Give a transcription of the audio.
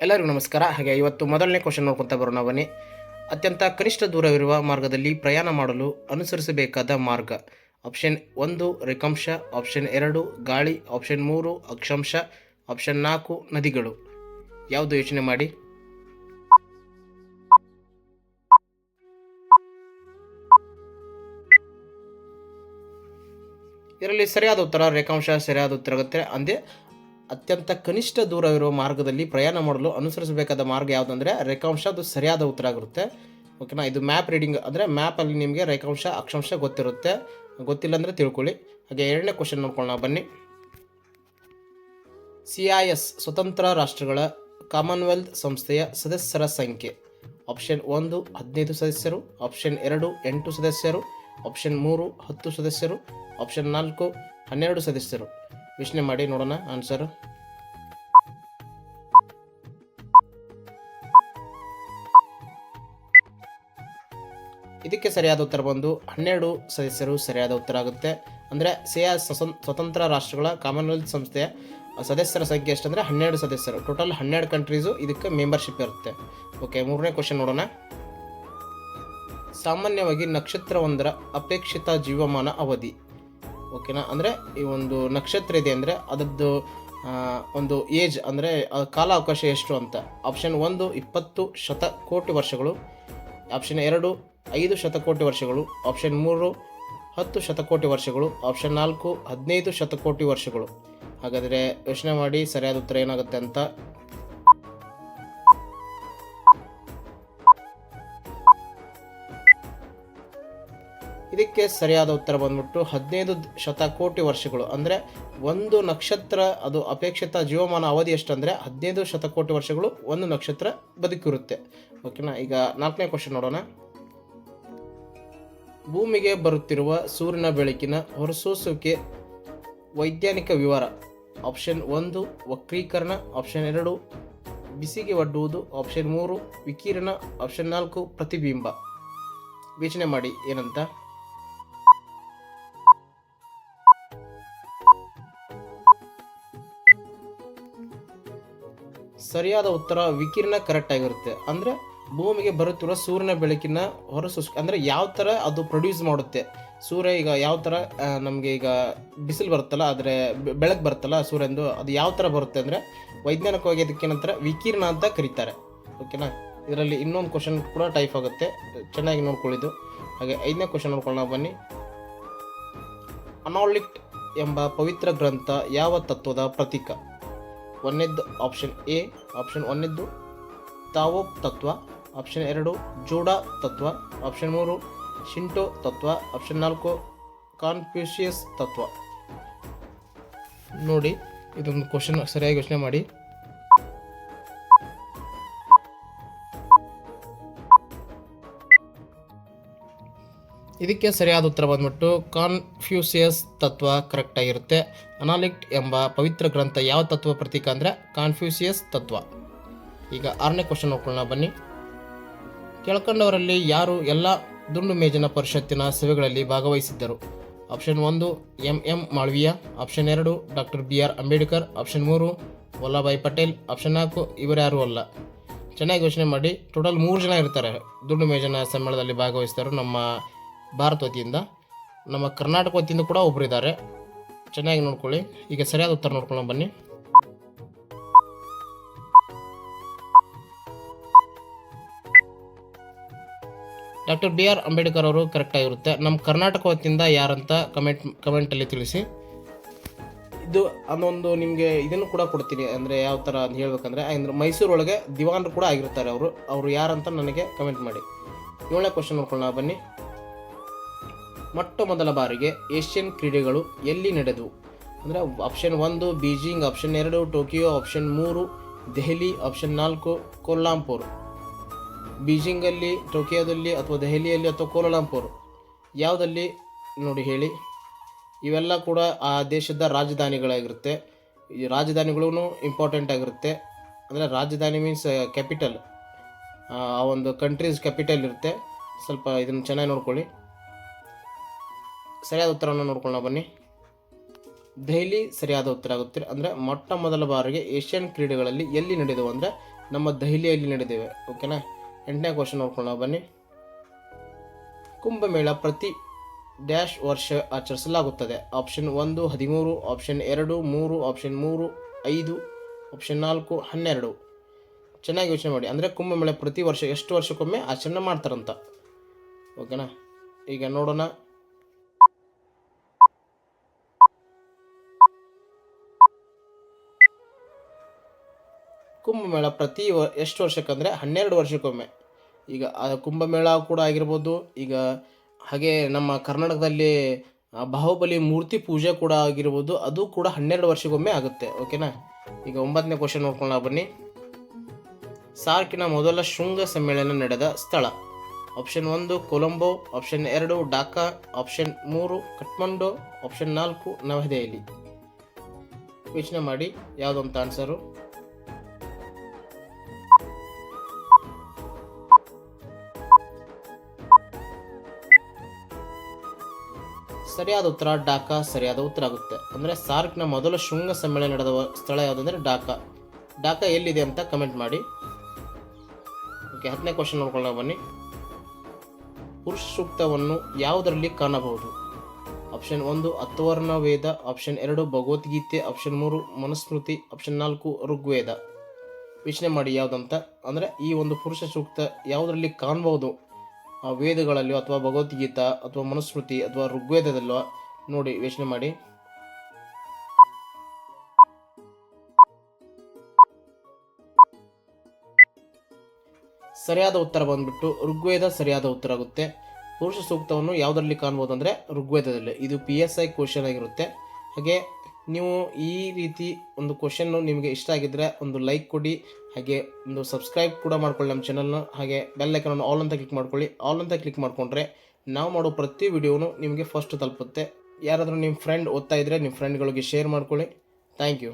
ಎಲ್ಲರಿಗೂ ನಮಸ್ಕಾರ. ಹಾಗೆ ಇವತ್ತು ಮೊದಲನೇ ಕ್ವಶನ್ ನೋಡ್ಕೊತಾ ಬರೋಣ ಬನ್ನಿ. ಅತ್ಯಂತ ಕನಿಷ್ಠ ದೂರವಿರುವ ಮಾರ್ಗದಲ್ಲಿ ಪ್ರಯಾಣ ಮಾಡಲು ಅನುಸರಿಸಬೇಕಾದ ಮಾರ್ಗ. ಆಪ್ಷನ್ ಒಂದು, ರೇಖಾಂಶ. ಆಪ್ಷನ್ ಎರಡು, ಗಾಳಿ. ಆಪ್ಷನ್ ಮೂರು, ಅಕ್ಷಾಂಶ. ಆಪ್ಷನ್ ನಾಲ್ಕು, ನದಿಗಳು. ಯಾವುದು ಯೋಚನೆ ಮಾಡಿ? ಇದರಲ್ಲಿ ಸರಿಯಾದ ಉತ್ತರ, ರೇಖಾಂಶ ಸರಿಯಾದ ಉತ್ತರ ಆಗುತ್ತೆ ಅಂದೇ ಅತ್ಯಂತ ಕನಿಷ್ಠ ದೂರವಿರುವ ಮಾರ್ಗದಲ್ಲಿ ಪ್ರಯಾಣ ಮಾಡಲು ಅನುಸರಿಸಬೇಕಾದ ಮಾರ್ಗ ಯಾವುದಂದರೆ ರೇಖಾಂಶ, ಅದು ಸರಿಯಾದ ಉತ್ತರ ಆಗಿರುತ್ತೆ. ಓಕೆನಾ ಇದು ಮ್ಯಾಪ್ ರೀಡಿಂಗ್ ಅಂದರೆ ಮ್ಯಾಪಲ್ಲಿ ನಿಮಗೆ ರೇಖಾಂಶ, ಅಕ್ಷಾಂಶ ಗೊತ್ತಿರುತ್ತೆ. ಗೊತ್ತಿಲ್ಲ ಅಂದರೆ ತಿಳ್ಕೊಳ್ಳಿ. ಹಾಗೆ ಎರಡನೇ ಕ್ವಶನ್ ನೋಡ್ಕೊಳ್ಳೋಣ, ಬನ್ನಿ. ಸಿ ಐ ಎಸ್ ಸ್ವತಂತ್ರ ರಾಷ್ಟ್ರಗಳ ಕಾಮನ್ವೆಲ್ತ್ ಸಂಸ್ಥೆಯ ಸದಸ್ಯರ ಸಂಖ್ಯೆ. ಆಪ್ಷನ್ ಒಂದು, ಹದಿನೈದು ಸದಸ್ಯರು. ಆಪ್ಷನ್ ಎರಡು, ಎಂಟು ಸದಸ್ಯರು. ಆಪ್ಷನ್ ಮೂರು, ಹತ್ತು ಸದಸ್ಯರು. ಆಪ್ಷನ್ ನಾಲ್ಕು, ಹನ್ನೆರಡು ಸದಸ್ಯರು. ಯೋಚನೆ ಮಾಡಿ ನೋಡೋಣ ಆನ್ಸರ್ ಇದಕ್ಕೆ ಸರಿಯಾದ ಉತ್ತರ ಬಂದು ಹನ್ನೆರಡು ಸದಸ್ಯರು ಸರಿಯಾದ ಉತ್ತರ ಆಗುತ್ತೆ. ಅಂದರೆ ಸಿಯಾ ಸ್ವತಂತ್ರ ರಾಷ್ಟ್ರಗಳ ಕಾಮನ್ವೆಲ್ತ್ ಸಂಸ್ಥೆಯ ಸದಸ್ಯರ ಸಂಖ್ಯೆ ಎಷ್ಟಂದರೆ ಹನ್ನೆರಡು ಸದಸ್ಯರು. ಟೋಟಲ್ ಹನ್ನೆರಡು ಕಂಟ್ರೀಸು ಇದಕ್ಕೆ ಮೆಂಬರ್ಶಿಪ್ ಇರುತ್ತೆ. ಓಕೆ ಮೂರನೇ ಕ್ವಶನ್ ನೋಡೋಣ. ಸಾಮಾನ್ಯವಾಗಿ ನಕ್ಷತ್ರವೊಂದರ ಅಪೇಕ್ಷಿತ ಜೀವಮಾನ ಅವಧಿ. ಓಕೆನಾ? ಅಂದರೆ ಈ ಒಂದು ನಕ್ಷತ್ರ ಇದೆ ಅಂದರೆ ಅದರದ್ದು ಒಂದು ಏಜ್ ಅಂದರೆ ಕಾಲ ಅವಕಾಶ ಎಷ್ಟು ಅಂತ. ಆಪ್ಷನ್ ಒಂದು, ಇಪ್ಪತ್ತು ಶತಕೋಟಿ ವರ್ಷಗಳು. ಆಪ್ಷನ್ ಎರಡು, ಐದು ಶತಕೋಟಿ ವರ್ಷಗಳು. ಆಪ್ಷನ್ ಮೂರು, ಹತ್ತು ಶತಕೋಟಿ ವರ್ಷಗಳು. ಆಪ್ಷನ್ ನಾಲ್ಕು, ಹದಿನೈದು ಶತಕೋಟಿ ವರ್ಷಗಳು. ಹಾಗಾದರೆ ಯೋಚನೆ ಮಾಡಿ, ಸರಿಯಾದ ಉತ್ತರ ಏನಾಗುತ್ತೆ ಅಂತ ಇದಕ್ಕೆ ಸರಿಯಾದ ಉತ್ತರ ಬಂದ್ಬಿಟ್ಟು ಹದಿನೈದು ಶತಕೋಟಿ ವರ್ಷಗಳು, ಅಂದರೆ ಒಂದು ನಕ್ಷತ್ರ ಅದು ಅಪೇಕ್ಷಿತ ಜೀವಮಾನ ಅವಧಿ ಎಷ್ಟಂದರೆ ಹದಿನೈದು ಶತಕೋಟಿ ವರ್ಷಗಳು ಒಂದು ನಕ್ಷತ್ರ ಬದುಕಿರುತ್ತೆ. ಓಕೆನಾ, ಈಗ ನಾಲ್ಕನೇ ಕ್ವಶನ್ ನೋಡೋಣ. ಭೂಮಿಗೆ ಬರುತ್ತಿರುವ ಸೂರ್ಯನ ಬೆಳಕಿನ ಹೊರಸೂಸುವಿಕೆ ವೈಜ್ಞಾನಿಕ ವಿವರ. ಆಪ್ಷನ್ ಒಂದು, ವಕ್ರೀಕರಣ. ಆಪ್ಷನ್ ಎರಡು, ಬಿಸಿಗೆ ಒಡ್ಡುವುದು. ಆಪ್ಷನ್ ಮೂರು, ವಿಕಿರಣ. ಆಪ್ಷನ್ ನಾಲ್ಕು, ಪ್ರತಿಬಿಂಬ. ಯೋಚನೆ ಮಾಡಿ ಏನಂತ? ಸರಿಯಾದ ಉತ್ತರ ವಿಕಿರಣ ಕರೆಕ್ಟ್ ಆಗಿರುತ್ತೆ. ಅಂದರೆ ಭೂಮಿಗೆ ಬರುತ್ತಿರುವ ಸೂರ್ಯನ ಬೆಳಕಿನ ಹೊರಸು ಅಂದರೆ ಯಾವ ಥರ ಅದು ಪ್ರೊಡ್ಯೂಸ್ ಮಾಡುತ್ತೆ. ಸೂರ್ಯ ಈಗ ಯಾವ ಥರ ನಮಗೆ ಈಗ ಬಿಸಿಲು ಬರುತ್ತಲ್ಲ, ಆದರೆ ಬೆಳಕು ಬರುತ್ತಲ್ಲ ಸೂರ್ಯಂದು, ಅದು ಯಾವ ಥರ ಬರುತ್ತೆ ಅಂದರೆ ವೈಜ್ಞಾನಿಕವಾಗಿ ಅದಕ್ಕೆ ನಂತರ ವಿಕಿರಣ ಅಂತ ಕರೀತಾರೆ. ಓಕೆನಾ? ಇದರಲ್ಲಿ ಇನ್ನೊಂದು ಕ್ವಶನ್ ಕೂಡ ಟೈಪ್ ಆಗುತ್ತೆ. ಚೆನ್ನಾಗಿ ನೋಡ್ಕೊಳ್ಳಿದ್ದು ಹಾಗೆ ಐದನೇ ಕ್ವಶನ್ ನೋಡ್ಕೊಳ್ಳೋಣ, ಬನ್ನಿ. ಅನಾಲಿಕ್ಟ್ ಎಂಬ ಪವಿತ್ರ ಗ್ರಂಥ ಯಾವ ತತ್ವದ ಪ್ರತೀಕ? ಒಂದನೇದ್ದು ಆಪ್ಷನ್ ಎ ಆಪ್ಷನ್ ಒಂದನೇದ್ದು ತಾವೋ ತತ್ವ ಆಪ್ಷನ್ ಎರಡು ಜೋಡಾ ತತ್ವ ಆಪ್ಷನ್ ಮೂರು ಶಿಂಟೋ ತತ್ವ ಆಪ್ಷನ್ ನಾಲ್ಕು ಕಾನ್ಫ್ಯೂಷಿಯಸ್ ತತ್ವ. ನೋಡಿ, ಇದೊಂದು ಕ್ವಶನ್ ಸರಿಯಾಗಿ ಯೋಚನೆ ಮಾಡಿ. ಇದಕ್ಕೆ ಸರಿಯಾದ ಉತ್ತರ ಬಂದ್ಬಿಟ್ಟು ಕಾನ್ಫ್ಯೂಸಿಯಸ್ ತತ್ವ ಕರೆಕ್ಟ್ ಆಗಿರುತ್ತೆ. ಅನಾಲಿಕ್ಟ್ ಎಂಬ ಪವಿತ್ರ ಗ್ರಂಥ ಯಾವ ತತ್ವ ಪ್ರತೀಕ ಅಂದರೆ ಕಾನ್ಫ್ಯೂಸಿಯಸ್ ತತ್ವ. ಈಗ ಆರನೇ ಕ್ವಶನ್ ನೋಡ್ಕೊಳ್ಳೋಣ, ಬನ್ನಿ. ಕೆಳಕಂಡವರಲ್ಲಿ ಯಾರು ಎಲ್ಲ ದುಂಡು ಮೇಜಿನ ಪರಿಷತ್ತಿನ ಸಭೆಗಳಲ್ಲಿ ಭಾಗವಹಿಸಿದ್ದರು? ಆಪ್ಷನ್ ಒಂದು ಎಂ ಎಂ ಮಾಳ್ವಿಯಾ ಆಪ್ಷನ್ ಎರಡು doctor B R Ambedkar option ಮೂರು ವಲ್ಲಭಾಯಿ ಪಟೇಲ್ ಆಪ್ಷನ್ ನಾಲ್ಕು ಇವರ್ಯಾರೂ ಅಲ್ಲ. ಚೆನ್ನಾಗಿ ಯೋಚನೆ ಮಾಡಿ. ಟೋಟಲ್ ಮೂರು ಜನ ಇರ್ತಾರೆ. ದುಂಡು ಮೇಜನ ಸಮ್ಮೇಳನದಲ್ಲಿ ಭಾಗವಹಿಸಿದರು ನಮ್ಮ ಭಾರತ ವತಿಯಿಂದ. ನಮ್ಮ ಕರ್ನಾಟಕ ವತಿಯಿಂದ ಕೂಡ ಒಬ್ಬರು ಇದ್ದಾರೆ. ಚೆನ್ನಾಗಿ ನೋಡ್ಕೊಳ್ಳಿ. ಈಗ ಸರಿಯಾದ ಉತ್ತರ ನೋಡ್ಕೊಳ್ಳೋಣ ಬನ್ನಿ. ಡಾಕ್ಟರ್ ಬಿ ಆರ್ ಅಂಬೇಡ್ಕರ್ ಅವರು ಕರೆಕ್ಟ್ ಆಗಿರುತ್ತೆ ನಮ್ಮ ಕರ್ನಾಟಕ ವತಿಯಿಂದ ಯಾರಂತ ಕಮೆಂಟ್ ಕಮೆಂಟಲ್ಲಿ ತಿಳಿಸಿ. ಇದು ಅದೊಂದು ನಿಮಗೆ ಇದನ್ನು ಕೂಡ ಕೊಡ್ತೀನಿ. ಅಂದರೆ ಯಾವ ಥರ ಅಂತ ಹೇಳ್ಬೇಕಂದ್ರೆ, ಅಂದರೆ ಮೈಸೂರೊಳಗೆ ದಿವಾನರು ಕೂಡ ಆಗಿರ್ತಾರೆ ಅವರು. ಅವರು ಯಾರಂತ ನನಗೆ ಕಮೆಂಟ್ ಮಾಡಿ. ಏಳನೇ ಕ್ವಶನ್ ನೋಡ್ಕೊಳ್ಳೋಣ ಬನ್ನಿ. ಮೊಟ್ಟ ಮೊದಲ ಬಾರಿಗೆ ಏಷ್ಯನ್ ಕ್ರೀಡೆಗಳು ಎಲ್ಲಿ ನಡೆದವು ಅಂದರೆ ಆಪ್ಷನ್ ಒಂದು ಬೀಜಿಂಗ್ ಆಪ್ಷನ್ ಎರಡು ಟೋಕಿಯೋ ಆಪ್ಷನ್ ಮೂರು ದೆಹಲಿ ಆಪ್ಷನ್ ನಾಲ್ಕು ಕೊಲ್ಲಾಂಪುರ್. ಬೀಜಿಂಗಲ್ಲಿ, ಟೋಕಿಯೋದಲ್ಲಿ ಅಥವಾ ದೆಹಲಿಯಲ್ಲಿ ಅಥವಾ ಕೋಲಾಂಪುರ್ ಯಾವುದಲ್ಲಿ ನೋಡಿ ಹೇಳಿ. ಇವೆಲ್ಲ ಕೂಡ ಆ ದೇಶದ ರಾಜಧಾನಿಗಳಾಗಿರುತ್ತೆ. ಈ ರಾಜಧಾನಿಗಳೂ ಇಂಪಾರ್ಟೆಂಟ್ ಆಗಿರುತ್ತೆ. ಅಂದರೆ ರಾಜಧಾನಿ ಮೀನ್ಸ್ ಕ್ಯಾಪಿಟಲ್ ಆ ಒಂದು ಕಂಟ್ರೀಸ್ ಕ್ಯಾಪಿಟಲ್ ಇರುತ್ತೆ. ಸ್ವಲ್ಪ ಇದನ್ನು ಚೆನ್ನಾಗಿ ನೋಡ್ಕೊಳ್ಳಿ. ಸರಿಯಾದ ಉತ್ತರವನ್ನು ನೋಡ್ಕೊಳ್ಳೋಣ, ಬನ್ನಿ. ದೆಹಲಿ ಸರಿಯಾದ ಉತ್ತರ ಆಗುತ್ತೆ. ಅಂದರೆ ಮೊಟ್ಟ ಮೊದಲ ಬಾರಿಗೆ ಏಷ್ಯನ್ ಕ್ರೀಡೆಗಳಲ್ಲಿ ಎಲ್ಲಿ ನಡೆದವು ಅಂದರೆ ನಮ್ಮ ದೆಹಲಿಯಲ್ಲಿ ನಡೆದಿವೆ. ಓಕೆನಾ? ಎಂಟನೇ ಕ್ವಶನ್ ನೋಡ್ಕೊಳ್ಳೋಣ, ಬನ್ನಿ. ಕುಂಭಮೇಳ ಪ್ರತಿ ಡ್ಯಾಶ್ ವರ್ಷ ಆಚರಿಸಲಾಗುತ್ತದೆ. ಆಪ್ಷನ್ ಒಂದು, ಹದಿಮೂರು, ಆಪ್ಷನ್ ಎರಡು, ಮೂರು, ಆಪ್ಷನ್ ಮೂರು, ಐದು, ಆಪ್ಷನ್ ನಾಲ್ಕು, ಹನ್ನೆರಡು. ಚೆನ್ನಾಗಿ ಯೋಚನೆ ಮಾಡಿ. ಅಂದರೆ ಕುಂಭಮೇಳ ಪ್ರತಿ ವರ್ಷ ಎಷ್ಟು ವರ್ಷಕ್ಕೊಮ್ಮೆ ಆಚರಣೆ ಮಾಡ್ತಾರಂತ. ಓಕೆನಾ? ಈಗ ನೋಡೋಣ. ಕುಂಭಮೇಳ ಪ್ರತಿ ವ, ಎಷ್ಟು ವರ್ಷಕ್ಕಂದರೆ ಹನ್ನೆರಡು ವರ್ಷಕ್ಕೊಮ್ಮೆ. ಈಗ, ಆ ಕುಂಭಮೇಳ ಕೂಡ ಆಗಿರ್ಬೋದು, ಈಗ ಹಾಗೆ ನಮ್ಮ ಕರ್ನಾಟಕದಲ್ಲಿ ಬಾಹುಬಲಿ ಮೂರ್ತಿ ಪೂಜೆ ಕೂಡ ಆಗಿರ್ಬೋದು, ಅದು ಕೂಡ ಹನ್ನೆರಡು ವರ್ಷಕ್ಕೊಮ್ಮೆ ಆಗುತ್ತೆ ಓಕೆನಾ ಈಗ ಒಂಬತ್ತನೇ ಕ್ವಶನ್ ನೋಡ್ಕೊಳ್ಳೋಣ, ಬನ್ನಿ. ಸಾರ್ಕಿನ ಮೊದಲ ಶೃಂಗ ಸಮ್ಮೇಳನ ನಡೆದ ಸ್ಥಳ. ಆಪ್ಷನ್ ಒಂದು, ಕೊಲಂಬೋ ಆಪ್ಷನ್ ಎರಡು, ಡಾಕಾ ಆಪ್ಷನ್ ಮೂರು, ಕಠ್ಮಂಡು ಆಪ್ಷನ್ ನಾಲ್ಕು, ನವದೆಹಲಿ. ಯೋಚನೆ ಮಾಡಿ ಯಾವುದಂತ ಆನ್ಸರು ಸರಿಯಾದ ಉತ್ತರ ಡಾಕಾ, ಸರಿಯಾದ ಉತ್ತರ ಆಗುತ್ತೆ. ಅಂದರೆ ಸಾರ್ಕ್ನ ಮೊದಲ ಶೃಂಗ ಸಮ್ಮೇಳನ ನಡೆದ ಸ್ಥಳ ಯಾವುದಂದ್ರೆ ಡಾಕಾ. ಡಾಕಾ ಎಲ್ಲಿದೆ ಅಂತ ಕಮೆಂಟ್ ಮಾಡಿ. ಓಕೆ ಹತ್ತನೇ ಕ್ವಶನ್ ನೋಡ್ಕೊಳ್ಳೋಣ ಬನ್ನಿ. ಪುರುಷ ಸೂಕ್ತವನ್ನು ಯಾವುದರಲ್ಲಿ ಕಾಣಬಹುದು? ಆಪ್ಷನ್ ಒಂದು, ಅತ್ವರ್ಣ ವೇದ. ಆಪ್ಷನ್ ಎರಡು, ಭಗವದ್ಗೀತೆ. ಆಪ್ಷನ್ ಮೂರು, ಮನುಸ್ಮೃತಿ. ಆಪ್ಷನ್ ನಾಲ್ಕು, ಋಗ್ವೇದ. ಯೋಚನೆ ಮಾಡಿ ಯಾವುದಂತ. ಅಂದರೆ ಈ ಒಂದು ಪುರುಷ ಸೂಕ್ತ ಯಾವುದರಲ್ಲಿ ಕಾಣಬಹುದು ವೇದಗಳಲ್ಲಿ ಅಥವಾ ಭಗವದ್ಗೀತಾ ಅಥವಾ ಮನುಸ್ಮೃತಿ ಅಥವಾ ಋಗ್ವೇದದಲ್ಲೋ ನೋಡಿ ಯೋಚನೆ ಮಾಡಿ. ಸರಿಯಾದ ಉತ್ತರ ಬಂದ್ಬಿಟ್ಟು ಋಗ್ವೇದ ಸರಿಯಾದ ಉತ್ತರ ಆಗುತ್ತೆ. ಪುರುಷ ಸೂಕ್ತವನ್ನು ಯಾವುದರಲ್ಲಿ ಕಾಣ್ಬೋದು ಅಂದರೆ ಋಗ್ವೇದದಲ್ಲಿ. ಇದು ಪಿ ಎಸ್ ಐ ಕ್ವಶನ್ ಆಗಿರುತ್ತೆ. ಹಾಗೆ ನೀವು ಈ ರೀತಿ ಒಂದು ಕ್ವಶನ್ನು ನಿಮಗೆ ಇಷ್ಟ ಆಗಿದ್ದರೆ ಒಂದು ಲೈಕ್ ಕೊಡಿ, ಹಾಗೆ ಒಂದು ಸಬ್ಸ್ಕ್ರೈಬ್ ಕೂಡ ಮಾಡ್ಕೊಳ್ಳಿ ನಮ್ಮ ಚಾನಲ್ನ ಹಾಗೆ ಬೆಲ್ ಐಕನನ್ನು ಆಲ್ ಅಂತ ಕ್ಲಿಕ್ ಮಾಡ್ಕೊಳ್ಳಿ. ಆಲ್ ಅಂತ ಕ್ಲಿಕ್ ಮಾಡಿಕೊಂಡ್ರೆ ನಾವು ಮಾಡೋ ಪ್ರತಿ ವಿಡಿಯೋನು ನಿಮಗೆ ಫಸ್ಟ್ ತಲುಪುತ್ತೆ. ಯಾರಾದರೂ ನಿಮ್ಮ ಫ್ರೆಂಡ್ ಓದ್ತಾ ಇದ್ದರೆ ನಿಮ್ಮ ಫ್ರೆಂಡ್ಗಳಿಗೆ ಶೇರ್ ಮಾಡ್ಕೊಳ್ಳಿ. Thank you